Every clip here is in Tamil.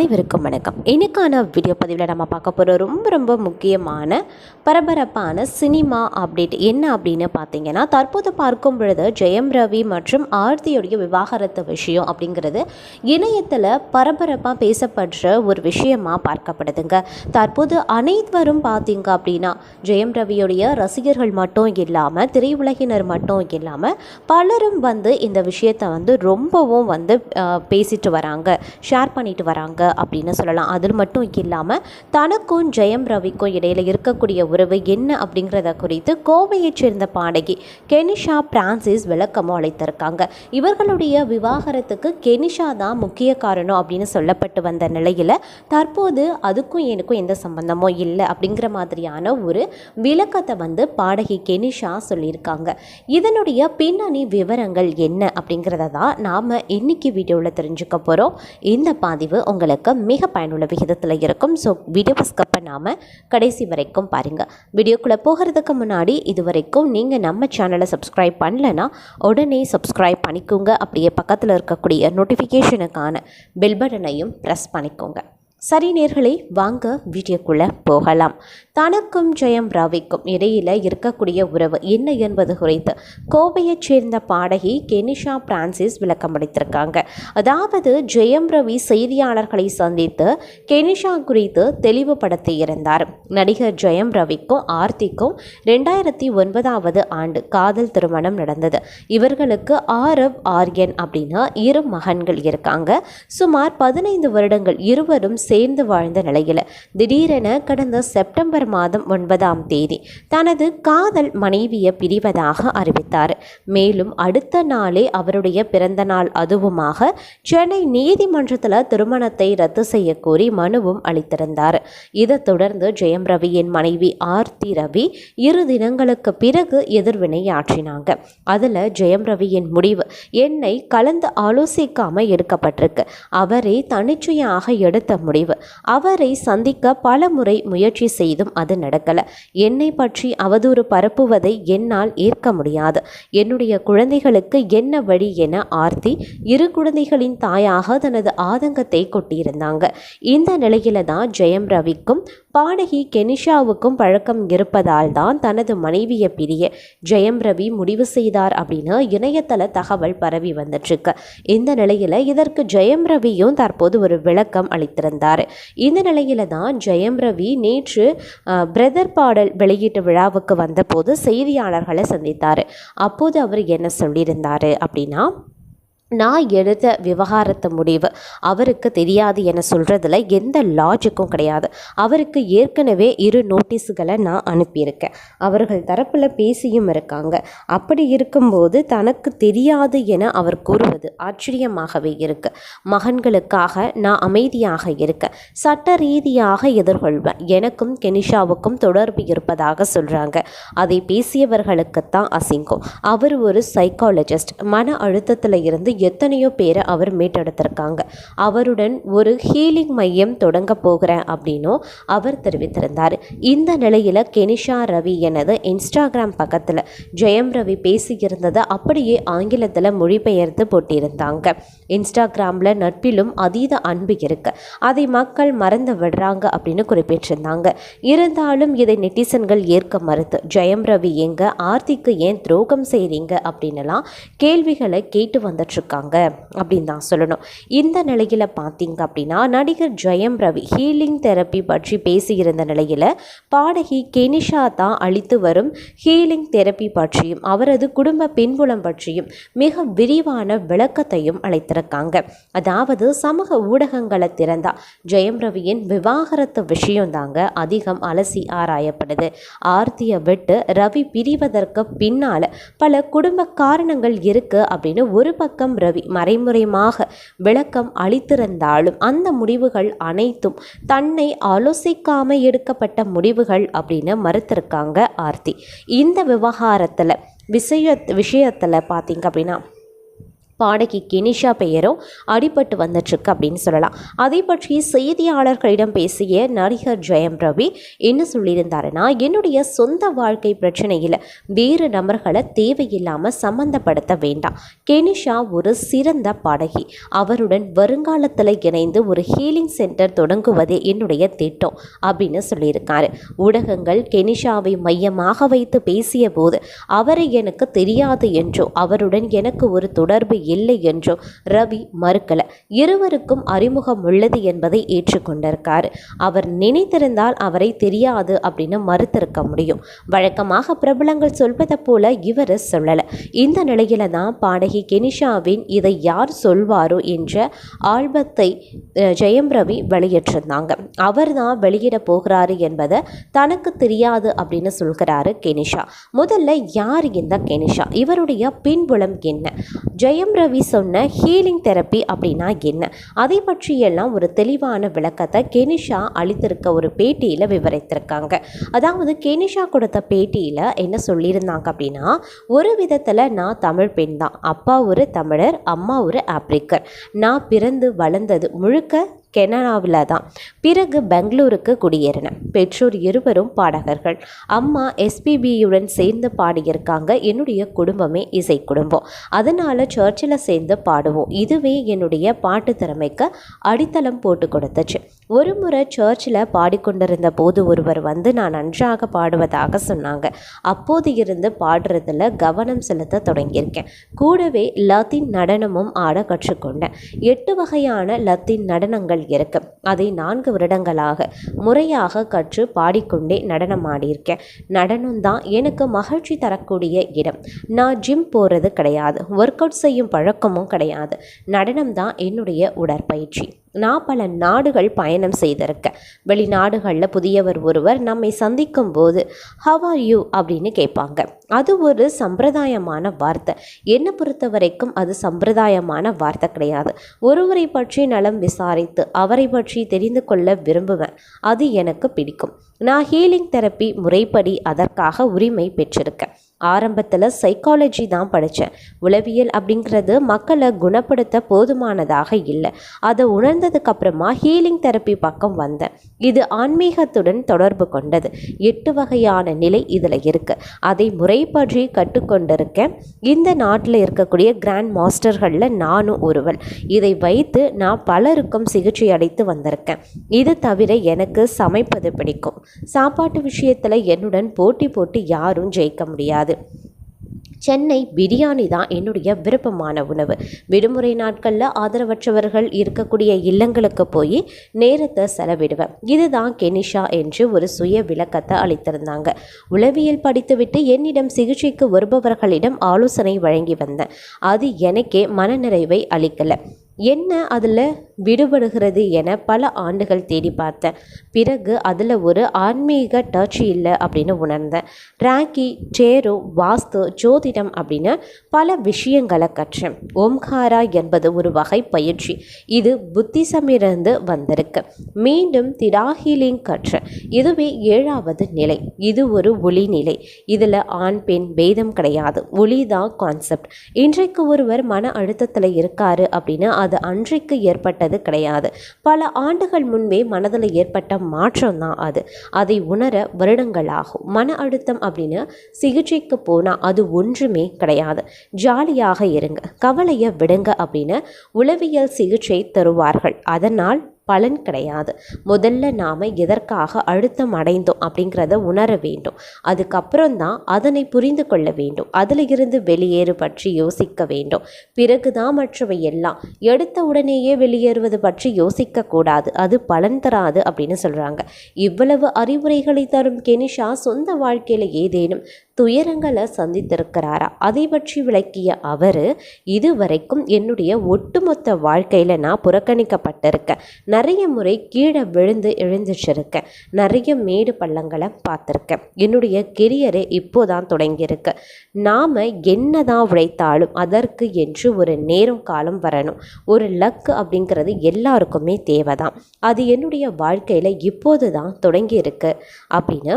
அனைவருக்கும் வணக்கம். இன்னைக்கான வீடியோ பதிவில் நம்ம பார்க்க போகிற ரொம்ப ரொம்ப முக்கியமான பரபரப்பான சினிமா அப்டேட் என்ன அப்படின்னு பார்த்தீங்கன்னா தற்போது பார்க்கும் பொழுது ஜெயம் ரவி மற்றும் ஆர்த்தியுடைய விவாகரத்து விஷயம் அப்படிங்கிறது இணையத்தில் பரபரப்பாக பேசப்படுற ஒரு விஷயமாக பார்க்கப்படுதுங்க. தற்போது அனைவரும் பார்த்தீங்க அப்படின்னா ஜெயம் ரவியுடைய ரசிகர்கள் மட்டும் இல்லாமல் திரையுலகினர் மட்டும் இல்லாமல் பலரும் வந்து இந்த விஷயத்தை வந்து ரொம்பவும் வந்து பேசிட்டு வராங்க ஷேர் பண்ணிட்டு வராங்க. அப்படின்னு சொல்லலாம். அது மட்டும் இல்லாமல் தனக்கும் ஜெயம் ரவிக்கும் இடையில் இருக்கக்கூடிய உறவு என்ன அப்படிங்கிறத குறித்து கோவையைச் சேர்ந்த பாடகி கெனிஷா பிரான்சிஸ் விளக்கமும் அளித்திருக்காங்க. இவர்களுடைய விவாகரத்துக்கு கெனிஷா தான் முக்கிய காரணம் அப்படின்னு சொல்லப்பட்டு வந்த நிலையில் தற்போது அதுக்கும் எனக்கும் எந்த சம்பந்தமும் இல்லை அப்படிங்கிற மாதிரியான ஒரு விளக்கத்தை வந்து பாடகி கெனிஷா சொல்லியிருக்காங்க. இதனுடைய பின்னணி விவரங்கள் என்ன அப்படிங்கிறத தான் நாம் இன்னைக்கு வீடியோவில் தெரிஞ்சுக்க போகிறோம் இந்த பதிவு உங்களுக்கு மிக பயனுள்ள விகிதத்தில் இருக்கும். ஸோ வீடியோவை ஸ்கப் பண்ணாமல் கடைசி வரைக்கும் பாருங்கள் வீடியோக்குள்ளே போகிறதுக்கு முன்னாடி இது வரைக்கும் நீங்கள் நம்ம சேனலை சப்ஸ்கிரைப் பண்ணலைன்னா உடனே சப்ஸ்கிரைப் பண்ணிக்கோங்க. அப்படியே பக்கத்தில் இருக்கக்கூடிய நோட்டிஃபிகேஷனுக்கான பெல் பட்டனையும் ப்ரெஸ் பண்ணிக்கோங்க. சரி நேர்களே வாங்க வீடியோக்குள்ளே போகலாம். தனக்கும் ஜெயம் ரவிக்கும் இடையில் இருக்கக்கூடிய உறவு என்ன என்பது குறித்து கோவையைச் சேர்ந்த பாடகி கெனிஷா பிரான்சிஸ் விளக்கம் அளித்திருக்காங்க. அதாவது ஜெயம் ரவி செய்தியாளர்களை சந்தித்து கெனிஷா குறித்து தெளிவுபடுத்தி இருந்தார். நடிகர் ஜெயம் ரவிக்கும் ஆர்த்திக்கும் ரெண்டாயிரத்தி ஒன்பதாவது ஆண்டு காதல் திருமணம் நடந்தது. இவர்களுக்கு ஆரவ் ஆர்யன் அப்படின்னு இரு மகன்கள் இருக்காங்க. சுமார் பதினைந்து வருடங்கள் இருவரும் சேர்ந்து வாழ்ந்த நிலையில் திடீரென கடந்த செப்டம்பர் மாதம் ஒன்பதாம் தேதி தனது காதல் மனைவியை பிரிவதாக அறிவித்தார். மேலும் அடுத்த நாளே அவருடைய பிறந்த நாள் அதுவுமாக சென்னை நீதிமன்றத்தில் திருமணத்தை ரத்து செய்யக்கோரி மனுவும் அளித்திருந்தார். இதைத் தொடர்ந்து ஜெயம் ரவியின் மனைவி ஆர்த்தி ரவி இரு தினங்களுக்கு பிறகு எதிர்வினையாற்றினாங்க அதில் ஜெயம் ரவியின் முடிவு என்னை கலந்து ஆலோசிக்காமல் எடுக்கப்பட்டிருக்கு அவரே தனிச்சையாக எடுத்த முடிவு. அவரை சந்திக்க பல முறை முயற்சி செய்தும் அது நடக்கல. என்னை பற்றி அவதூறு பரப்புவதை என்னால் ஏற்க முடியாது. என்னுடைய குழந்தைகளுக்கு என்ன வழி என ஆர்த்தி இரு குழந்தைகளின் தாயாக தனது ஆதங்கத்தை கொட்டியிருந்தாங்க. இந்த நிலையில தான் ஜெயம் ரவிக்கும் பாடகி கெனிஷாவுக்கும் பழக்கம் இருப்பதால் தான் தனது மனைவியை பிரிய ஜெயம் ரவி முடிவு செய்தார் அப்படின்னு இணையதள தகவல் பரவி வந்துட்டுருக்கு இந்த நிலையில் இதற்கு ஜெயம் ரவியும் தற்போது ஒரு விளக்கம் அளித்திருந்தார். இந்த நிலையில தான் ஜெயம் ரவி நேற்று பிரதர் பாடல் வெளியீட்டு விழாவுக்கு வந்தபோது செய்தியாளர்களை சந்தித்தார். அப்போது அவர் என்ன சொல்லியிருந்தார் அப்படின்னா நான் எடுத்த விவகாரத்து முடிவு அவருக்கு தெரியாது என சொல்கிறதுல எந்த லாஜிக்கும் கிடையாது. அவருக்கு ஏற்கனவே இரு நோட்டீஸுகளை நான் அனுப்பியிருக்கேன். அவர்கள் தரப்பில் பேசியும் இருக்காங்க. அப்படி இருக்கும்போது தனக்கு தெரியாது என அவர் கூறுவது ஆச்சரியமாகவே இருக்கு. மகன்களுக்காக நான் அமைதியாக இருக்கேன். சட்ட ரீதியாக எதிர்கொள்வேன். எனக்கும் கெனிஷாவுக்கும் தொடர்பு இருப்பதாக சொல்கிறாங்க அதை பேசியவர்களுக்குத்தான் அசிங்கம். அவர் ஒரு சைக்காலஜிஸ்ட் மன அழுத்தத்தில் இருந்து எத்தனையோ பேரை அவர் மீட்டெடுத்திருக்காங்க. அவருடன் ஒரு ஹீலிங் மையம் தொடங்க போகிறேன் அப்படின்னும் அவர் தெரிவித்திருந்தார். இந்த நிலையில் கெனிஷா ரவி எனது இன்ஸ்டாகிராம் பக்கத்தில் ஜெயம் ரவி பேசியிருந்ததை அப்படியே ஆங்கிலத்தில் மொழிபெயர்த்து போட்டிருந்தாங்க. இன்ஸ்டாகிராமில் நட்பிலும் அதீத அன்பு இருக்கு. அதை மக்கள் மறந்து விடுறாங்க அப்படின்னு குறிப்பிட்டிருந்தாங்க. இருந்தாலும் இதை நெட்டிசன்கள் ஏற்க மறுத்து ஜெயம் ரவி எங்க? ஆர்த்திக்கு ஏன் துரோகம் செய்கிறீங்க அப்படின்னுலாம் கேள்விகளை கேட்டு வந்துட்டுருக்காங்க அப்படின்னு தான் சொல்லணும். இந்த நிலையில் பார்த்தீங்க அப்படின்னா நடிகர் ஜெயம் ரவி ஹீலிங் தெரப்பி பற்றி பேசியிருந்த நிலையில் பாடகி கெனிஷா தான் அளித்து வரும் ஹீலிங் தெரப்பி பற்றியும் அவரது குடும்ப பின்புலம் பற்றியும் மிக விரிவான விளக்கத்தையும் அளித்திருக்காங்க அதாவது சமூக ஊடகங்களை திறந்தா ஜெயம் ரவியின் விவாகரத்து விஷயம்தாங்க அதிகம் அலசி ஆராயப்படுது. ஆர்த்தியை விட்டு ரவி பிரிவதற்கு பின்னால் பல குடும்ப காரணங்கள் இருக்கு அப்படின்னு ஒரு பக்கம் ரவி மறைமுறைமாக விளக்கம் அளித்திருந்தாலும் அந்த முடிவுகள் அனைத்தும் தன்னை ஆலோசிக்காம எடுக்கப்பட்ட முடிவுகள் அப்படின்னு மறுத்திருக்காங்க ஆர்த்தி. இந்த விவகாரத்தில் விஷய விஷயத்தில் பார்த்தீங்க அப்படின்னா பாடகி கெனிஷா பெயரும் அடிபட்டு வந்துட்டுருக்கு அப்படின்னு சொல்லலாம். அதை பற்றி செய்தியாளர்களிடம் பேசிய நடிகர் ஜெயம் ரவி என்ன சொல்லியிருந்தாருன்னா என்னுடைய சொந்த வாழ்க்கை பிரச்சனையில் வேறு நபர்களை தேவையில்லாமல் சம்மந்தப்படுத்த வேண்டாம். கெனிஷா ஒரு சிறந்த பாடகி. அவருடன் வருங்காலத்தில் இணைந்து ஒரு ஹீலிங் சென்டர் தொடங்குவதே என்னுடைய திட்டம் அப்படின்னு சொல்லியிருக்காரு. ஊடகங்கள் கெனிஷாவை மையமாக வைத்து பேசிய போது அவரை எனக்கு தெரியாது என்றோ அவருடன் எனக்கு ஒரு தொடர்பு இல்லை என்றும் ரவி மறுக்கல. இருவருக்கும் அறிமுகம் உள்ளது என்பதை ஏற்றுக்கொண்டிருக்கார். அவர் நினைத்திருந்தால் அவரை தெரியாது அப்படின்னு மறுத்திருக்க முடியும். வழக்கமாக பிரபலங்கள் சொல்வதை போல இவர் சொல்லலை. இந்த நிலையில தான் பாடகி கெனிஷாவின் இதை யார் சொல்வாரோ என்ற ஆல்பத்தை ஜெயம் ரவி வெளியிட்டிருந்தாங்க. அவர் தான் வெளியிட போகிறாரு என்பதை தனக்கு தெரியாது அப்படின்னு சொல்கிறாரு கெனிஷா. முதல்ல யார் இந்த கெனிஷா? இவருடைய பின்புலம் என்ன? ஜெயம் ரவி சொன்ன ஹீலிங் தெரப்பி அப்படின்னா என்ன? அதை பற்றியெல்லாம் ஒரு தெளிவான விளக்கத்தை கெனிஷா அளித்திருக்க ஒரு பேட்டியில் விவரித்திருக்காங்க. அதாவது கெனிஷா கொடுத்த பேட்டியில் என்ன சொல்லியிருந்தாங்க அப்படின்னா ஒரு விதத்தில் நான் தமிழ் பெண் தான். அப்பா ஒரு தமிழர் அம்மா ஒரு ஆப்பிரிக்கர். நான் பிறந்து வளர்ந்தது முழுக்க கெனடாவில் தான் பிறகு பெங்களூருக்கு குடியேறின பெற்றோர் இருவரும் பாடகர்கள். அம்மா எஸ்பிபியுடன் சேர்ந்து பாடியிருக்காங்க. என்னுடைய குடும்பமே இசை குடும்பம். அதனால் சர்ச்சில் சேர்ந்து பாடுவோம். இதுவே என்னுடைய பாட்டு திறமைக்கு அடித்தளம் போட்டு கொடுத்துச்சு. ஒரு முறை சர்ச்சில் பாடிக்கொண்டிருந்த போது ஒருவர் வந்து நான் நன்றாக பாடுவதாக சொன்னாங்க. அப்போது இருந்து பாடுறதில் கவனம் செலுத்த தொடங்கியிருக்கேன். கூடவே லத்தீன் நடனமும் ஆட கற்றுக்கொண்டேன். எட்டு வகையான லத்தீன் நடனங்கள் இருக்கு அதை நான்கு வருடங்களாக முறையாக கற்று பாடிக்கொண்டே நடனம் ஆடியிருக்கேன் நடனம் தான் எனக்கு மகிழ்ச்சி தரக்கூடிய இடம். நான் ஜிம் போகிறது கிடையாது. ஒர்க் அவுட் செய்யும் பழக்கமும் கிடையாது. நடனம் தான் என்னுடைய உடற்பயிற்சி. நான் பல நாடுகள் பயணம் செய்திருக்கேன் வெளிநாடுகளில் புதியவர் ஒருவர் நம்மை சந்திக்கும் போது ஹவ் ஆர் யூ அப்படின்னு கேட்பாங்க. அது ஒரு சம்பிரதாயமான வார்த்தை. என்னை பொறுத்த வரைக்கும் அது சம்பிரதாயமான வார்த்தை கிடையாது. ஒருவரை பற்றி நலம் விசாரித்து அவரை பற்றி தெரிந்து கொள்ள விரும்புவேன். அது எனக்கு பிடிக்கும். நான் ஹீலிங் தெரப்பி முறைப்படி அதற்காக உரிமை பெற்றிருக்கேன். ஆரம்பத்தில் சைக்காலஜி தான் படித்தேன் உளவியல் அப்படிங்கிறது மக்களை குணப்படுத்த போதுமானதாக இல்லை. அதை உணர்ந்ததுக்கப்புறமா ஹீலிங் தெரப்பி பக்கம் வந்தேன். இது ஆன்மீகத்துடன் தொடர்பு கொண்டது. எட்டு வகையான நிலை இதில் இருக்குது அதை முறைப்பற்றி கற்றுக்கொண்டிருக்கேன். இந்த நாட்டில் இருக்கக்கூடிய கிராண்ட் மாஸ்டர்களில் நானும் ஒருவள் இதை வைத்து நான் பலருக்கும் சிகிச்சை அளித்து வந்திருக்கேன். இது தவிர எனக்கு சமைப்பது பிடிக்கும். சாப்பாட்டு விஷயத்தில் என்னுடன் போட்டி போட்டு யாரும் ஜெயிக்க முடியாது. சென்னை பிரியாணி தான் என்னுடைய விருப்பமான உணவு. விடுமுறை நாட்களில் ஆதரவற்றவர்கள் இருக்கக்கூடிய இல்லங்களுக்கு போய் நேரத்தை செலவிடுவேன். இதுதான் கெனிஷா என்று ஒரு சுய விளக்கத்தை அளித்திருந்தாங்க. உளவியல் படித்துவிட்டு என்னிடம் சிகிச்சைக்கு வருபவர்களிடம் ஆலோசனை வழங்கி வந்தேன். அது எனக்கே மனநிறைவை அளிக்கலை. என்ன அதில்? விடுபடுகிறது என பல ஆண்டுகள் தேடி பார்த்தேன் பிறகு அதில் ஒரு ஆன்மீக டச் இல்லை அப்படின்னு உணர்ந்தேன். ராக்கி சேரு வாஸ்து ஜோதிடம் அப்படின்னு பல விஷயங்களை கற்றேன். ஓம்காரா என்பது ஒரு வகை பயிற்சி. இது புத்திசமிருந்து வந்திருக்கு. மீண்டும் திடாஹீலிங் கற்றேன். இதுவே ஏழாவது நிலை. இது ஒரு ஒளி நிலை. இதில் ஆண் பெண் பேதம் கிடையாது. ஒளி தான் கான்செப்ட் இன்றைக்கு ஒருவர் மன அழுத்தத்தில் இருக்காரு அப்படின்னு அது அன்றைக்கு ஏற்பட்டது கிடையாது பல ஆண்டுகள் முன்பே மனதில் ஏற்பட்ட மாற்றம் தான் அது. அதை உணர வருடங்களாகும். மன அழுத்தம் அப்படின்னு சிகிச்சைக்கு போனால் அது ஒன்றுமே கிடையாது. ஜாலியாக இருங்க. கவலையை விடுங்க அப்படின்னு உளவியல் சிகிச்சை தருவார்கள். அதனால் பலன் கிடையாது. முதல்ல நாம் எதற்காக அழுத்தம் அடைந்தோம் அப்படிங்கிறத உணர வேண்டும். அதுக்கப்புறம் தான் அதனை புரிந்து கொள்ள வேண்டும். அதில் இருந்து வெளியேறு பற்றி யோசிக்க வேண்டும். பிறகு தான் மற்றவை எல்லாம். எடுத்த உடனேயே வெளியேறுவது பற்றி யோசிக்க கூடாது. அது பலன் தராது அப்படின்னு சொல்கிறாங்க இவ்வளவு அறிவுரைகளை தரும் கெனிஷா சொந்த வாழ்க்கையில் ஏதேனும் துயரங்களை சந்தித்திருக்கிறாரா? அதை பற்றி விளக்கிய அவர் இதுவரைக்கும் என்னுடைய ஒட்டுமொத்த வாழ்க்கையில் நான் புறக்கணிக்கப்பட்டிருக்கேன். நிறைய முறை கீழே விழுந்து எழுந்துச்சிருக்கேன் நிறைய மேடு பள்ளங்களை பார்த்துருக்கேன். என்னுடைய கெரியரே இப்போதான் தொடங்கியிருக்கு. நாம் என்ன தான் உழைத்தாலும் அதற்கு என்று ஒரு நேரம் காலம் வரணும். ஒரு லக்கு அப்படிங்கிறது எல்லாருக்குமே தேவை தான் அது என்னுடைய வாழ்க்கையில் இப்போது தான் தொடங்கியிருக்கு. அப்படின்னு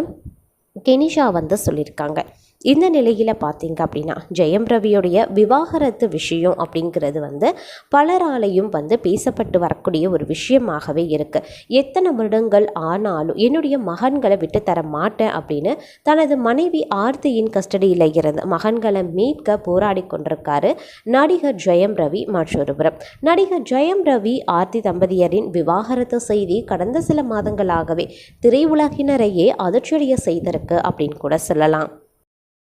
கெனிஷா வந்து சொல்லியிருக்காங்க. இந்த நிலையில் பார்த்தீங்க அப்படின்னா ஜெயம் ரவியுடைய விவாகரத்து விஷயம் அப்படிங்கிறது வந்து பலராலையும் வந்து பேசப்பட்டு வரக்கூடிய ஒரு விஷயமாகவே இருக்குது எத்தனை வருடங்கள் ஆனாலும் என்னுடைய மகன்களை விட்டு தர மாட்டேன் அப்படின்னு தனது மனைவி ஆர்த்தியின் கஸ்டடியில் இருந்து மகன்களை மீட்க போராடி கொண்டிருக்காரு நடிகர் ஜெயம் ரவி மற்றொருபுறம் நடிகர் ஜெயம் ரவி ஆர்த்தி தம்பதியரின் விவாகரத்து செய்தி கடந்த சில மாதங்களாகவே திரையுலகினரையே அதிர்ச்சியடைய செய்திருக்கு அப்படின்னு கூட சொல்லலாம்.